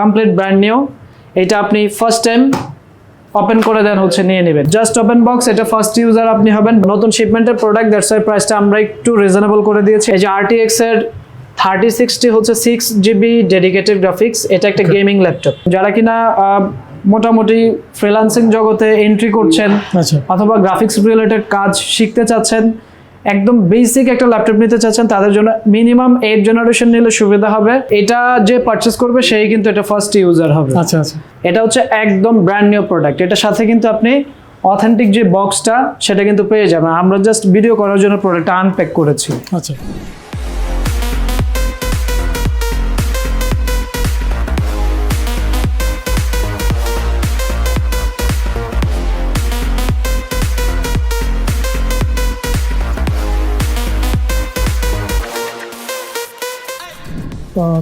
Complete brand new এটা আপনি first time open করে দেন হচ্ছে নিয়ে নেবেন। জাস্ট ওপেন বক্স এটা ফার্স্ট ইউজার আপনি হবেন। নতুন শিপমেন্টের প্রোডাক্ট দ্যাটস ওয়াই প্রাইসটা আমরা একটু রিজনেবল করে দিয়েছি। এই যে আরটিএক্স এর থার্টি সিক্সটি হচ্ছে সিক্স জিবি ডেডিকেটেড গ্রাফিক্স এটা একটা গেমিং ল্যাপটপ যারা কিনা মোটামুটি ফ্রিল্যান্সিং জগতে এন্ট্রি করছেন আচ্ছা। অথবা গ্রাফিক্স রিলেটেড কাজ শিখতে চাচ্ছেন একদম বেসিক একটা ল্যাপটপ নিতে চাচ্ছেন তাদের জন্য মিনিমাম এইট জেনারেশন নিলে সুবিধা হবে। এটা যে পারচেস করবে সেই কিন্তু এটা ফার্স্ট ইউজার হবে। আচ্ছা আচ্ছা। এটা হচ্ছে একদম ব্র্যান্ড নিউ প্রোডাক্ট এটার সাথে কিন্তু আপনি অথেন্টিক যে বক্সটা সেটা কিন্তু পেয়ে যাবেন। আমরা জাস্ট ভিডিও করার জন্য প্রোডাক্টটা আনপ্যাক করেছি। আচ্ছা।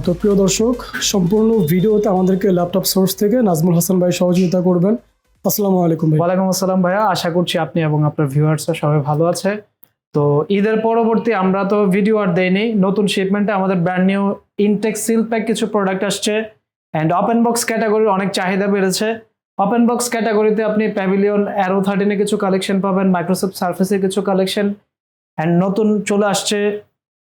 তো প্রিয় দর্শক, সম্পূর্ণ ভিডিওতে আমাদেরকে ল্যাপটপ সোর্স থেকে নাজমুল হাসান ভাই সহযোগিতা করবেন। আসসালামু আলাইকুম ভাই। ওয়ালাইকুম আসসালাম ভাইয়া, আশা করছি আপনি এবং আপনার ভিউয়ার্সরা সবাই ভালো আছে। তো ঈদের পরবর্তী আমরা তো ভিডিও আর দেইনি, নতুন শিপমেন্টে আমাদের brand new intact seal pack কিছু প্রোডাক্ট আসছে। অ্যান্ড ওপেন বক্স ক্যাটাগরির অনেক চাহিদা বেড়েছে। ওপেন বক্স ক্যাটাগরিতে আপনি প্যাভিলিয়ন অ্যারো থার্টিনে কিছু কালেকশন পাবেন মাইক্রোসফট সার্ফেসের কিছু কালেকশন অ্যান্ড নতুন চলে আসছে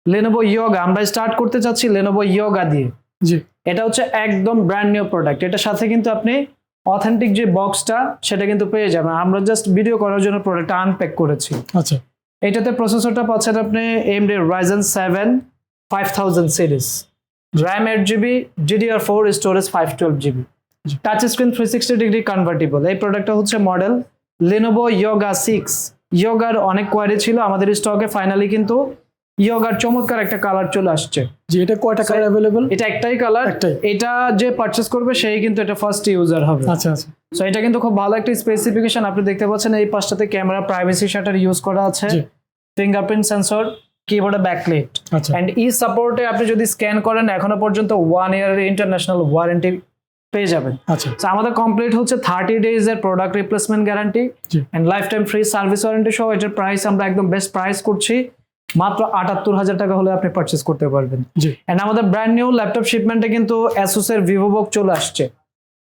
লেনোভো ইয়োগা আমরা স্টার্ট করতে চাচ্ছি লেনোভো ইয়োগা দিয়ে। জি। এটা হচ্ছে একদম ব্র্যান্ড নিউ প্রোডাক্ট এটার সাথে কিন্তু আপনি অথেন্টিক যে বক্সটা সেটা কিন্তু পেয়ে যাবেন। আমরা জাস্ট ভিডিও করার জন্য প্রোডাক্টটা আনপ্যাক করেছি। আচ্ছা। এটাতে প্রসেসরটা পাচ্ছেন আপনি AMD Ryzen seven five thousand series RAM eight GB DDR four storage five twelve GB. Touch screen three sixty degree convertible এই প্রোডাক্টটা হচ্ছে মডেল লেনোভো ইয়োগা সিক্স ইয়োগার অনেক কোয়ারি ছিল আমাদের স্টকে ফাইনালি কিন্তু ইয়োগার চমৎকার একটা কালার চলে আসছে। জি এটা কয়টা কালার অ্যাভেলেবল এটা একটাই কালার একটাই। এটা যে পারচেস করবে সেই কিন্তু এটা ফার্স্ট ইউজার হবে। আচ্ছা আচ্ছা। সো এটা কিন্তু খুব ভালো একটা স্পেসিফিকেশন আপনি দেখতে পাচ্ছেন এই পাশটাতে ক্যামেরা প্রাইভেসি শাটার ইউজ করা আছে। ফিঙ্গারপ্রিন্ট সেন্সর কিবোর্ডে ব্যাকলাইট আচ্ছা। এন্ড ই সাপোর্টে আপনি যদি স্ক্যান করেন এখনও পর্যন্ত ওয়ান ইয়ারের ইন্টারন্যাশনাল ওয়ারেন্টি পেয়ে যাবেন। আচ্ছা। So, আমাদের কমপ্লিট হচ্ছে থার্টি ডেজ এর product replacement guarantee. And lifetime free service warranty সহ এটার প্রাইস আমরা একদম বেস্ট প্রাইস করছি। মাত্র আটাত্তর হাজার টাকা হলে আপনি পারচেস করতে পারবেন। জি। এন্ড আমাদের ব্র্যান্ড নিউ ল্যাপটপ শিপমেন্টে কিন্তু অ্যাসুস এর ভিভোবুক চলে আসছে।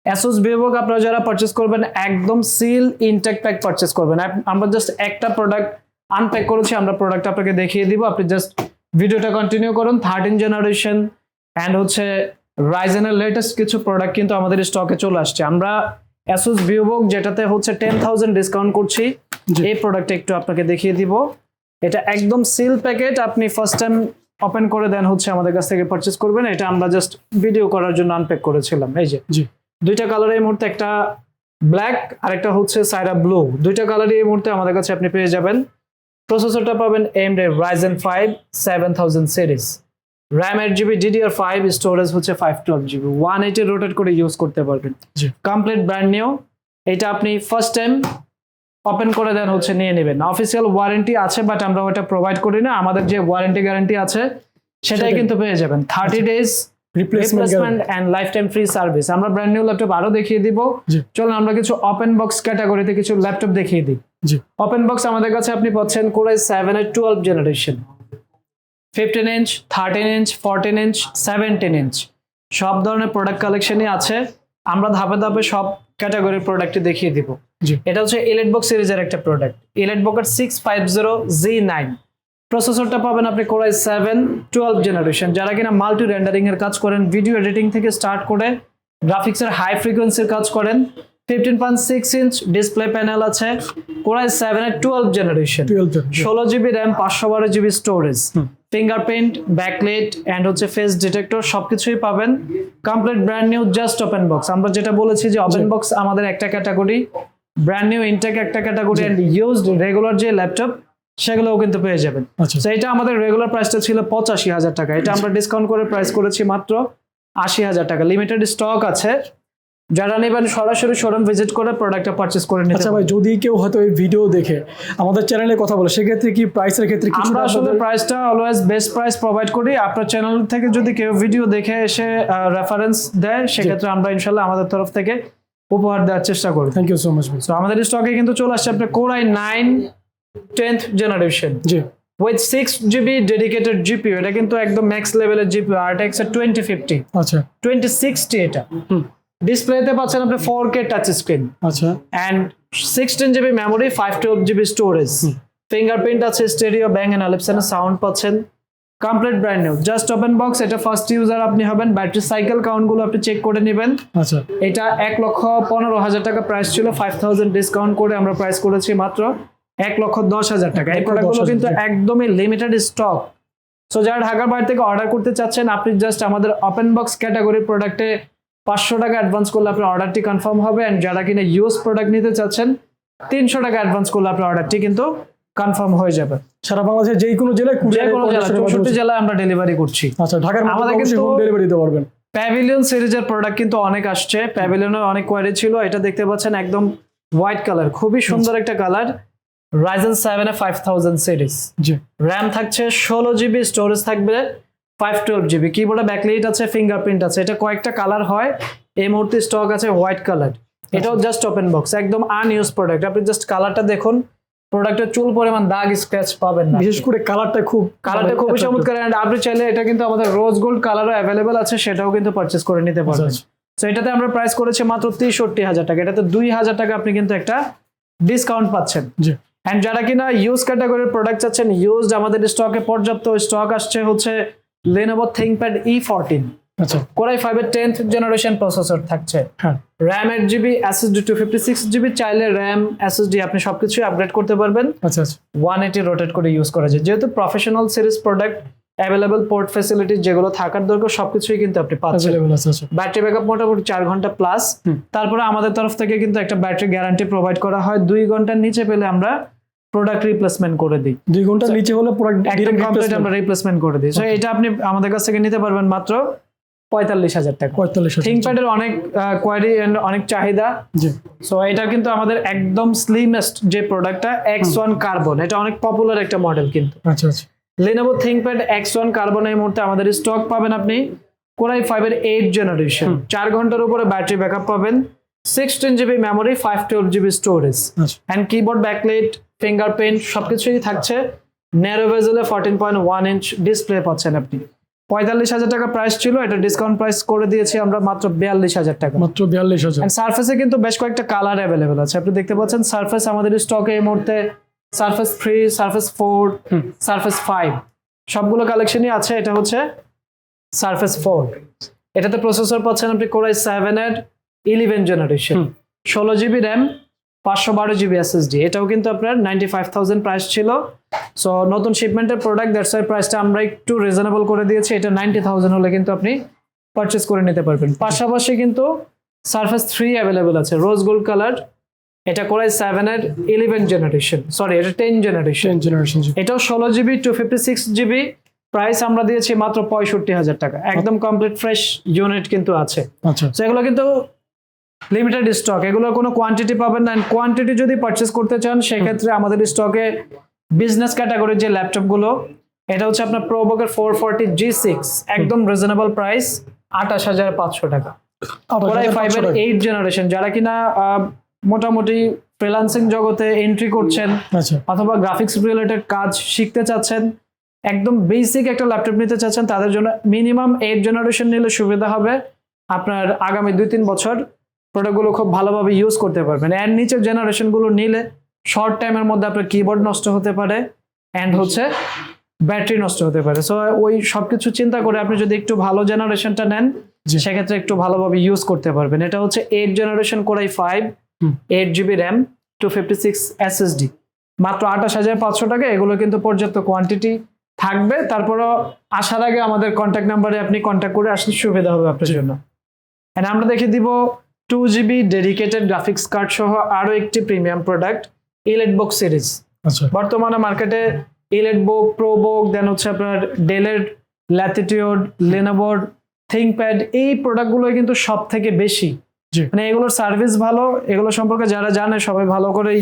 অ্যাসোস ভিভোবুক আপনারা যারা পারচেস করবেন একদম সিল ইনটেক প্যাক পারচেস করবেন। আমরা জাস্ট একটা প্রোডাক্ট আনপ্যাক করেছি আমরা প্রোডাক্ট আপনাকে দেখিয়ে দিব। আপনি জাস্ট ভিডিওটা কন্টিনিউ করুন। থার্টিন জেনারেশন অ্যান্ড হচ্ছে রাইজেনের লেটেস্ট কিছু প্রোডাক্ট কিন্তু আমাদের স্টকে চলে আসছে। আমরা অ্যাসুস ভিভোবুক যেটাতে হচ্ছে টেন থাউজেন্ড ডিসকাউন্ট করছি। এই প্রোডাক্টটা একটু আপনাকে দেখিয়ে দিব। এটা একদম সিল প্যাকেট আপনি ফার্স্ট টাইম ওপেন করে দেন হচ্ছে আমাদের কাছ থেকে পারচেস করবেন। এটা আমরা জাস্ট ভিডিও করার জন্য আনপ্যাক করেছিলাম। এই যে জি। দুইটা কালার এই মুহূর্তে একটা ব্ল্যাক আর একটা হচ্ছে সাইরা ব্লু দুইটা কালারই এই মুহূর্তে আমাদের কাছে আপনি পেয়ে যাবেন। প্রসেসরটা পাবেন AMD Ryzen five seven thousand series RAM eight GB DDR five storage হচ্ছে five twelve GB one eighty rotate করে ইউজ করতে পারবেন। জি। কমপ্লিট ব্র্যান্ড নিউ এটা আপনি ফার্স্ট টাইম ওপেন করে দেন হচ্ছে নিয়ে নেবেন। অফিসিয়াল ওয়ারেন্টি আছে বাট আমরা ওটা প্রোভাইড করি না। আমাদের যে ওয়ারেন্টি গ্যারান্টি আছে সেটাই। কিন্তু পেয়ে যাবেন। Thirty days replacement and lifetime free service আমরা ব্র্যান্ড নিউ ল্যাপটপ আরও দেখিয়ে দিব। চলুন আমরা কিছু ওপেন বক্স ক্যাটাগরিতে কিছু ল্যাপটপ দেখিয়ে দিই। ওপেন বক্স আমাদের কাছে আপনি পাচ্ছেন কোরাই সেভেন এর twelve generation fifteen inch thirteen inch fourteen inch seventeen inch সব ধরনের প্রোডাক্ট কালেকশনই আছে। আমরা ধাপে ধাপে সব ক্যাটাগরির প্রোডাক্টই দেখিয়ে দিব। এটা হচ্ছে এলেট বক্স সিরিজের একটা প্রোডাক্ট ইলেট বকের six five zero G nine প্রসেসরটা পাবেন আপনি কোরাই সেভেন টুয়েলভ জেনারেশন যারা কিনা মাল্টি রেন্ডারিং এর কাজ করেন ভিডিও এডিটিং থেকে স্টার্ট করে গ্রাফিক্সের হাই ফ্রিকোয়েন্সির কাজ করেন fifteen point six inch display panel আছে কোরাই সেভেন এর টুয়েলভ জেনারেশন ষোলো জিবি র্যাম পাঁচশো বারো GB storage. Fingerprint backlight and হচ্ছে ফেস ডিটেক্টর সবকিছুই পাবেন। Complete brand new just open box আমরা যেটা বলেছি যে ওপেন বক্স আমাদের একটা ক্যাটাগরি ব্র্যান্ড নিউ ইনটেক একটা ক্যাটাগরি অ্যান্ড ইউজড রেগুলার যে ল্যাপটপ সেগুলোও কিন্তু পেয়ে যাবেন। আচ্ছা। তো এটা আমাদের রেগুলার প্রাইসটা ছিল পঁচাশি হাজার টাকা। এটা আমরা ডিসকাউন্ট করে প্রাইস করেছি মাত্র আশি হাজার টাকা। লিমিটেড স্টক আছে। যারা নেবেন সরাসরি শোরুম ভিজিট করে প্রোডাক্টটা পারচেস করে নিতে আচ্ছা ভাই যদি কেউ হয়তো এই ভিডিও দেখে আমাদের চ্যানেলে কথা বলে সেক্ষেত্রে কি প্রাইসের ক্ষেত্রে কিছু আমরা আসলে প্রাইসটা অলওয়েজ বেস্ট প্রাইস প্রোভাইড করি। আপনার চ্যানেল থেকে যদি কেউ ভিডিও দেখে এসে রেফারেন্স দেয় সেক্ষেত্রে আমরা ইনশাল্লাহ আমাদের তরফ থেকে উপহার দেওয়ার চেষ্টা করি থ্যাংক ইউ সো মাচ তো আমাদের স্টকে কিন্তু চলে আসছে আপনার Core i nine tenth generation G. With six GB dedicated GPU এটা কিন্তু একদম ম্যাক্স লেভেলের জিপিও আর এটা এক্সের টোয়েন্টি ফিফটি আচ্ছা। টোয়েন্টি সিক্সটি এটা। ডিসপ্লেতে পাচ্ছেন আপনি ফোর কে টাচ স্ক্রিন আচ্ছা। And sixteen GB memory five twelve GB storage fingerprint আছে স্টেরিও ব্যাং অ্যান্ড আলিপসনের সাউন্ড পাচ্ছেন। Complete brand new just open box এটা ফার্স্ট ইউজার আপনি হবেন ব্যাটারি সাইকেল কাউন্টগুলো আপনি চেক করে নেবেন। আচ্ছা। এটা এক লক্ষ পনেরো হাজার টাকা প্রাইস ছিল ফাইভ থাউজেন্ড ডিসকাউন্ট করে আমরা প্রাইস করেছি মাত্র এক লক্ষ দশ হাজার টাকা। এই প্রোডাক্টগুলো কিন্তু একদমই লিমিটেড স্টক সো যারা ঢাকার বাইরে থেকে অর্ডার করতে চাচ্ছেন আপনি জাস্ট আমাদের ওপেন বক্স ক্যাটাগরির প্রোডাক্টে পাঁচশো টাকা অ্যাডভান্স করলে আপনার অর্ডারটি কনফার্ম হবে। অ্যান্ড যারা কিনা ইউজ প্রোডাক্ট নিতে চাচ্ছেন তিনশো টাকা অ্যাডভান্স করলে আপনার অর্ডারটি কিন্তু কনফার্ম হয়ে যাবে। সারা বাংলাদেশের যে কোনো জেলায় যে কোনো জেলা চৌষট্টি জেলায় আমরা ডেলিভারি করছি। আচ্ছা ঢাকার আমাদের কিন্তু- হোম ডেলিভারি দিতে পারবেন। প্যাভিলিয়ন সিরিজের প্রোডাক্ট কিন্তু অনেক আসছে। প্যাভিলিয়নের অনেক কোয়ারি ছিল এটা দেখতে পাচ্ছেন একদম হোয়াইট কালার খুবই সুন্দর একটা কালার রাইজেন সেভেন এ ফাইভ থাউজেন্ড সিরিজ জি। র্যাম থাকছে ষোলো জিবি স্টোরেজ থাকবে ফাইভ টুয়েলভ জিবি কিবোর্ডে ব্যাকলাইট আছে ফিঙ্গারপ্রিন্ট আছে। এটা কয়েকটা কালার হয় এই মুহূর্তে স্টক আছে হোয়াইট কালার এটাও জাস্ট ওপেন বক্স একদম আনইউজ প্রোডাক্ট আপনি জাস্ট কালারটা দেখুন প্রোডাক্টের চুল পরিমাণ দাগ স্ক্র্যাচ পাবেন না। বিশেষ করে কালারটা খুব কালারটা খুবই চমৎকার and আপনি চাইলে এটা কিন্তু আমাদের রোজ গোল্ড কালারও অ্যাভেলেবেল আছে সেটাও কিন্তু পারচেস করে নিতে পারবেন। আচ্ছা, তো এটাতে আমরা প্রাইস করেছি মাত্র তেষট্টি হাজার টাকা। এটাতে দুই হাজার টাকা আপনি কিন্তু একটা ডিসকাউন্ট পাচ্ছেন। অ্যান্ড যারা কিনা ইউজ ক্যাটাগরির প্রোডাক্ট চাচ্ছেন ইউজ আমাদের স্টকে পর্যাপ্ত স্টক আসছে হচ্ছে লেনোভো থিংকপ্যাড ই ফোরটিন আচ্ছা কোরাই ফাইভের টেন্থ জেনারেশন প্রসেসর থাকছে। হ্যাঁ। RAM eight GB SSD two fifty six GB চাইলে র্যাম এসএসডি আপনি সবকিছুই আপগ্রেড করতে পারবেন। আচ্ছা আচ্ছা। ওয়ান এইটি রোটেট করে ইউজ করা যায়। যেহেতু professional series product available port facility যেগুলো থাকার দরকার সবকিছুই কিন্তু আপনি পাচ্ছেন। আছে আচ্ছা। ব্যাটারি ব্যাকআপ মোটামুটি চার ঘণ্টা প্লাস তারপরে আমাদের তরফ থেকে কিন্তু একটা ব্যাটারি গ্যারান্টি প্রোভাইড করা হয়। দুই ঘণ্টার নিচে পেলে আমরা প্রোডাক্ট রিপ্লেসমেন্ট করে দিই। দুই ঘণ্টার নিচে হলে পুরো একদম কমপ্লিট আমরা রিপ্লেসমেন্ট করে দিই। সো এটা আপনি আমাদের কাছ থেকে নিতে পারবেন মাত্র পঁয়তাল্লিশ হাজার টাকা। পঁয়তাল্লিশ। থিঙ্কপ্যাডের অনেক কোয়ারি অনেক চাহিদা। সো এটা কিন্তু আমাদের একদম স্লিমেস্ট যে প্রোডাক্টটা এক্স ওয়ান কার্বন এটা অনেক পপুলার একটা মডেল কিন্তু। আচ্ছা আচ্ছা। Lenovo ThinkPad X one carbon এই মুহূর্তে আমাদের স্টক পাবেন আপনি কোরাই ফাইভের এইট জেনারেশন চার ঘণ্টার উপরে ব্যাটারি ব্যাকআপ পাবেন। Sixteen GB memory five twelve GB storage and keyboard backlight fingerprint সবকিছুই থাকছে। Narrow ভেজেলে fourteen point one inch display পাচ্ছেন আপনি। পঁয়তাল্লিশ হাজার টাকা প্রাইস ছিল এটা ডিসকাউন্ট প্রাইস করে দিয়েছি আমরা মাত্র বিয়াল্লিশ হাজার টাকা। মাত্র বিয়াল্লিশ হাজার। সার্ফেসে কিন্তু বেশ কয়েকটা কালার অ্যাভেলেবেল আছে। আপনি দেখতে পাচ্ছেন সার্ফেস আমাদের স্টকে এই মুহূর্তে Surface three Surface four. Surface five সবগুলো কালেকশনই আছে। এটা হচ্ছে সার্ফেস ফোর এটাতে প্রসেসর পাচ্ছেন আপনি কোরাই সেভেন এর ইলেভেন জেনারেশন ষোলো জিবি র্যাম পাঁচশো বারো জিবি এসএসডি এটাও কিন্তু আপনার নাইনটি ফাইভ থাউজেন্ড প্রাইস ছিল। সো নতুন শিপমেন্টের প্রোডাক্ট দ্যাটস ওয়াই প্রাইসটা আমরা একটু রিজনেবল করে দিয়েছি। এটা নাইনটি থাউজেন্ড হলে কিন্তু আপনি পারচেস করে নিতে পারবেন। পাশাপাশি কিন্তু সার্ফেস থ্রি অ্যাভেলেবেল আছে রোজ গোল্ড কালার এটা কোরাই সেভেন এর ইলেভেন জেনারেশন সরি এটা টেন জেনারেশন জেনারেশন এটাও ষোলো GB two fifty six GB. Price আমরা দিয়েছি মাত্র পঁয়ষট্টি হাজার টাকা। একদম কমপ্লিট ফ্রেশ ইউনিট কিন্তু আছে। আচ্ছা। এগুলো কিন্তু লিমিটেড স্টক এগুলোর কোনো কোয়ান্টিটি পাবেন না। কোয়ান্টিটি যদি পারচেস করতে চান সেক্ষেত্রে আমাদের স্টকে বিজনেস ক্যাটাগরির যে ল্যাপটপগুলো এটা হচ্ছে আপনার প্রোবকের ফোর ফোরটি জি সিক্স একদম রিজনেবল প্রাইস আঠাশ হাজার পাঁচশো টাকা। আঠাশ কোরাই হাজার ফাইভ পাঁচশো এর টাকা। এইট জেনারেশন যারা কিনা মোটামুটি ফ্রিলান্সিং জগতে এন্ট্রি করছেন আচ্ছা। অথবা গ্রাফিক্স রিলেটেড কাজ শিখতে চাচ্ছেন একদম বেসিক একটা ল্যাপটপ নিতে চাচ্ছেন তাদের জন্য মিনিমাম এইট জেনারেশন নিলে সুবিধা হবে। আপনার আগামী দুই তিন বছর প্রোডাক্টগুলো খুব ভালোভাবে ইউজ করতে পারবেন। অ্যান্ড নিচের জেনারেশনগুলো নিলে শর্ট টাইমের মধ্যে আপনার কিবোর্ড নষ্ট হতে পারে অ্যান্ড হচ্ছে ব্যাটারি নষ্ট হতে পারে। সো ওই সবকিছু চিন্তা করে আপনি যদি একটু ভালো জেনারেশনটা নেন। সেক্ষেত্রে একটু ভালোভাবে ইউজ করতে পারবেন। এটা হচ্ছে eight generation core i five eight GB RAM two fifty six SSD মাত্র আঠাশ হাজার পাঁচশো টাকা এগুলো কিন্তু পর্যাপ্ত কোয়ান্টিটি থাকবে। তারপরও আসার আগে আমাদের কন্ট্যাক্ট নাম্বারে আপনি কন্ট্যাক্ট করে আসলে সুবিধা হবে আপনার জন্য। আমরা দেখে দিব two GB dedicated graphics card সহ আরও একটি premium product EliteBook series আচ্ছা। বর্তমানে মার্কেটে ইলেট বুক প্রো বুক দেন হচ্ছে আপনার ডেলের ল্যাটিটিউড লেনোভোর থিঙ্কপ্যাড এই প্রোডাক্টগুলোই কিন্তু সব থেকে বেশি। মানে এগুলোর সার্ভিস ভালো এগুলো সম্পর্কে যারা জানে সবাই ভালো করেই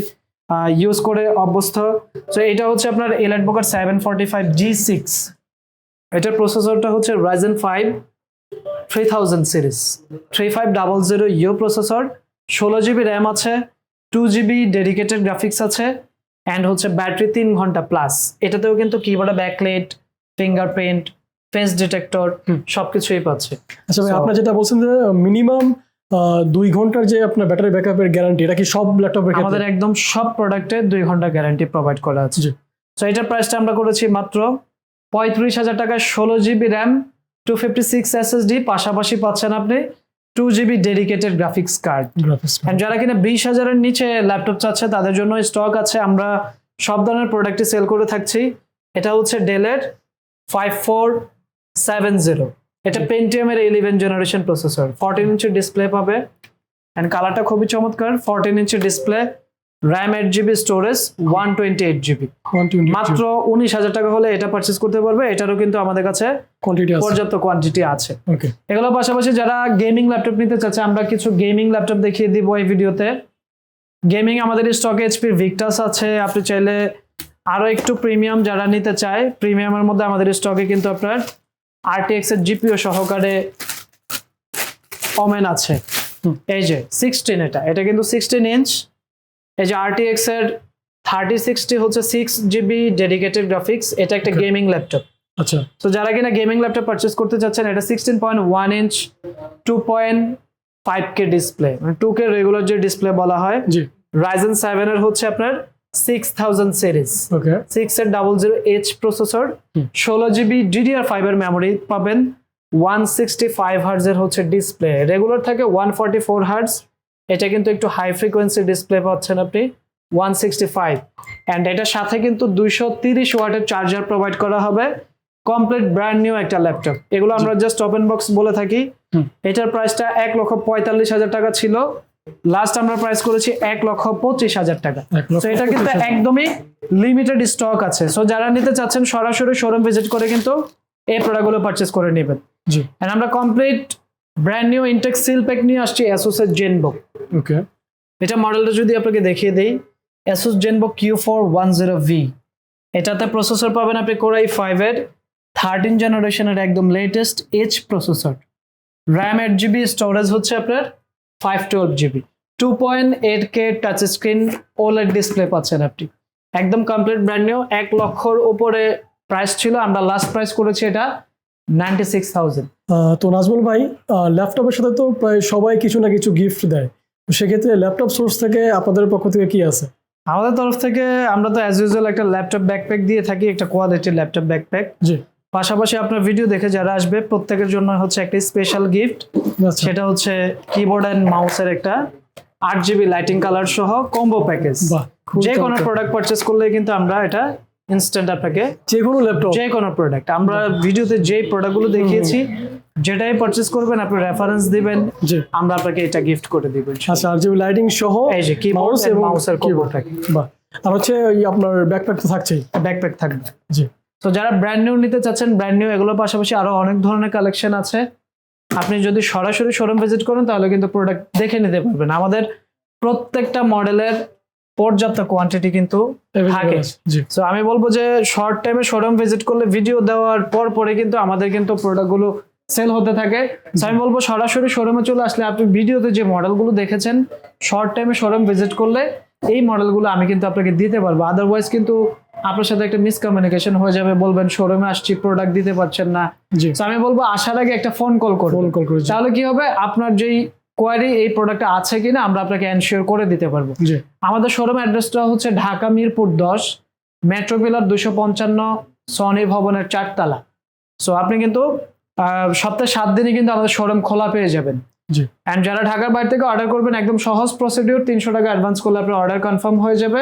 ইউজ করে অভ্যস্ত। তো এটা হচ্ছে আপনার Elite Booker seven forty five G six এটার প্রসেসরটা হচ্ছে Ryzen five three thousand series three five double zero U processor ষোলো জিবি র্যাম আছে টু জিবি ডেডিকেটেড গ্রাফিক্স আছে অ্যান্ড হচ্ছে ব্যাটারি তিন ঘণ্টা প্লাস এটাতেও কিন্তু কিবোর্ডে ব্যাকলেট ফিঙ্গারপ্রিন্ট ফেস ডিটেক্টর। সবকিছুই পাচ্ছে আচ্ছা ভাই আপনার যেটা বলছেন যে মিনিমাম দুই ঘণ্টার যে আপনার ব্যাটারি ব্যাকআপের গ্যারান্টি এটা কি সব ল্যাপটপের আমাদের একদম সব প্রোডাক্টে দুই ঘণ্টা গ্যারান্টি প্রোভাইড করা আছে। তো এটার প্রাইসটা আমরা করেছি মাত্র পঁয়ত্রিশ হাজার টাকায় ষোলো GB RAM two fifty six SSD পাশাপাশি পাচ্ছেন আপনি two GB dedicated graphics card যারা কিনা বিশ হাজারের নিচে ল্যাপটপ চাচ্ছে তাদের জন্য স্টক আছে। আমরা সব ধরনের প্রোডাক্টই সেল করে থাকছি। এটা হচ্ছে ডেলের ফাইভ ফোর সেভেন জিরো এটা পেন্টিএমের eleven generation processor fourteen inch display পাবে। অ্যান্ড কালারটা খুবই চমৎকার। Fourteen inch display RAM eight GB storage one twenty eight GB মাত্র উনিশ হাজার টাকা হলে এটা পারচেস করতে পারবে এটারও কিন্তু আমাদের কাছে কোয়ান্টিটি আছে। পর্যাপ্ত কোয়ান্টিটি আছে। ওকে এগুলোর পাশাপাশি যারা গেমিং ল্যাপটপ নিতে চাচ্ছে আমরা কিছু গেমিং ল্যাপটপ দেখিয়ে দিব এই ভিডিওতে। গেমিং আমাদের স্টকে এইচপির ভিক্টাস আছে আপনি চাইলে আরও একটু প্রিমিয়াম যারা নিতে চায় প্রিমিয়ামের মধ্যে আমাদের স্টকে কিন্তু আপনার আরটিএক্স এর জিপিও সহকারে ওমেন আছে। এই যে সিক্সটিন এটা এটা কিন্তু সিক্সটিন ইঞ্চ এই যে আরটিএক্স এর থার্টি সিক্সটি হচ্ছে সিক্স জিবি ডেডিকেটেড গ্রাফিক্স এটা একটা গেমিং ল্যাপটপ আচ্ছা। তো যারা কিনা গেমিং ল্যাপটপ পারচেস করতে চাচ্ছেন এটা sixteen point one inch two point five K display মানে টু কে রেগুলার যে ডিসপ্লে বলা হয় জি। রাইজেন সেভেন এর হচ্ছে আপনার six thousand series okay six এর ডাবল জিরো এইচ প্রসেসর ষোলো জিবি ডিডিআর ফাইভ এর মেমোরি পাবেন ওয়ান সিক্সটি ফাইভ হার্জের হচ্ছে ডিসপ্লে রেগুলার থাকে ওয়ান ফর্টি ফোর হার্জ এটা কিন্তু একটু হাই ফ্রিকোয়েন্সি ডিসপ্লে পাচ্ছেন আপনি ওয়ান সিক্সটি ফাইভ অ্যান্ড এটার সাথে কিন্তু দুইশো তিরিশ ওয়াটের চার্জার প্রোভাইড করা হবে কমপ্লিট ব্র্যান্ড নিউ একটা ল্যাপটপ এগুলো আমরা জাস্ট ওপেন বক্স বলে থাকি। এটার প্রাইসটা এক লক্ষ পঁয়তাল্লিশ হাজার টাকা ছিল। লাস্ট আমরা প্রাইস করেছি এক লক্ষ পঁচিশ হাজার টাকা। তো এটা কিন্তু একদমই লিমিটেড স্টক আছে। সো যারা নিতে চাচ্ছেন সরাসরি শোরুম ভিজিট করে কিন্তু এই প্রোডাক্টগুলো পারচেস করে নেবেন। জি। আমরা complete brand new intact seal pack নিয়ে আসছি অ্যাসোস এর জেনবুক ওকে এটা মডেলটা যদি আপনাকে দেখিয়ে দেই Asus Zenbook Q four one zero V এটাতে প্রসেসর পাবেন আপনি কোরাই ফাইভ এর থার্টিন জেনারেশনের একদম latest H processor RAM eight GB storage হচ্ছে আপনার five twelve GB two point eight K touch screen OLED display পাচ্ছেন আপনি। একদম কমপ্লিট ব্র্যান্ড নিউ এক লক্ষর উপরে প্রাইস ছিল আমরা লাস্ট প্রাইস করেছি এটা নাইনটি সিক্স থাউজেন্ড তো নাজমুল ভাই ল্যাপটপের সাথে তো প্রায় সবাই কিছু না কিছু গিফট দেয়। তো সেক্ষেত্রে ল্যাপটপ সোর্স থেকে আপনাদের পক্ষ থেকে কি আছে? আমাদের তরফ থেকে আমরা তো অ্যাজ ইউজুয়াল একটা ল্যাপটপ ব্যাকপ্যাক দিয়ে থাকি একটা কোয়ালিটির ল্যাপটপ ব্যাকপ্যাক জি। পাশাপাশি আপনার ভিডিও দেখে যারা আসবে প্রত্যেকের জন্য হচ্ছে একটা স্পেশাল গিফট আচ্ছা। সেটা হচ্ছে কিবোর্ড অ্যান্ড মাউসের একটা আট জিবি লাইটিং কালার সহ কম্বো প্যাকেজ যে কোনো প্রোডাক্ট পারচেস করলে কিন্তু আমরা এটা ইনস্ট্যান্ট আপনাকে যে কোনো ল্যাপটপ যে কোনো প্রোডাক্ট আমরা ভিডিওতে যে প্রোডাক্টগুলো দেখিয়েছি যেটাই পারচেস করবেন আপনি রেফারেন্স দিবেন জি। আমরা আপনাকে এটা গিফট করে দিব আচ্ছা আর যে লাইটিং সহ এই যে কিবোর্ড এবং মাউসের keyboard। প্যাক বাহ। আর হচ্ছে ওই আপনার ব্যাকপ্যাক তো থাকছেই। ব্যাকপ্যাক থাকবে। জি। তো যারা ব্র্যান্ড নিউ নিতে চাচ্ছেন ব্র্যান্ড নিউ এগুলোর পাশাপাশি আরও অনেক ধরনের কালেকশন আছে। আপনি যদি সরাসরি শোরুম ভিজিট করেন তাহলে কিন্তু প্রোডাক্ট দেখে নিতে পারবেন। আমাদের প্রত্যেকটা মডেলের পর্যাপ্ত কোয়ান্টিটি কিন্তু থাকে। সো আমি বলব যে শর্ট টাইমে শোরুম ভিজিট করলে ভিডিও দেওয়ার পর পরে কিন্তু আমাদের কিন্তু প্রোডাক্টগুলো সেল হতে থাকে। আমি বলব সরাসরি শোরুমে চলে আসলে আপনি ভিডিওতে যে মডেলগুলো দেখেছেন শর্ট টাইমে শোরুম ভিজিট করলে এই মডেলগুলো আমি কিন্তু আপনাকে দিতে পারব। আদারওয়াইজ কিন্তু আপনার সাথে একটা মিসকমিউনিকেশন হয়ে যাবে বলবেন শোরুমে আসছি প্রোডাক্ট দিতে পারছেন না। জি। তো আমি বলব আসার আগে একটা ফোন কল করুন ফোন কল করে তাহলে কি হবে? আপনার যেই কোয়ারি এই প্রোডাক্টটা আছে কিনা আমরা আপনাকে এনশিওর করে দিতে পারব। আমাদের শোরুম অ্যাড্রেসটা হচ্ছে ঢাকা মিরপুর দশ মেট্রো পিলার দুশো পঞ্চান্ন সনি ভবনের চারতলা। সো আপনি কিন্তু সপ্তাহে সাত দিনই কিন্তু আমাদের শোরুম খোলা পেয়ে যাবেন। অ্যান্ড যারা ঢাকার বাইরে থেকে অর্ডার করবেন একদম সহজ প্রসিডিউর তিনশো টাকা অ্যাডভান্স করলে আপনার অর্ডার কনফার্ম হয়ে যাবে।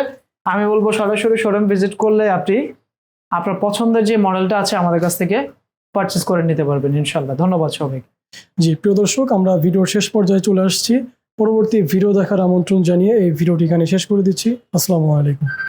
আমি বলব সরাসরি শোরুম ভিজিট করলে আপনি আপনার পছন্দের যে মডেলটা আছে আমাদের কাছ থেকে পারচেস করে নিতে পারবেন ইনশাল্লাহ। ধন্যবাদ সবাইকে। জি, প্রিয় দর্শক, আমরা ভিডিওর শেষ পর্যায়ে চলে আসছি। পরবর্তী ভিডিও দেখার আমন্ত্রণ জানিয়ে এই ভিডিওটি এখানে শেষ করে দিচ্ছি। আসসালামু আলাইকুম।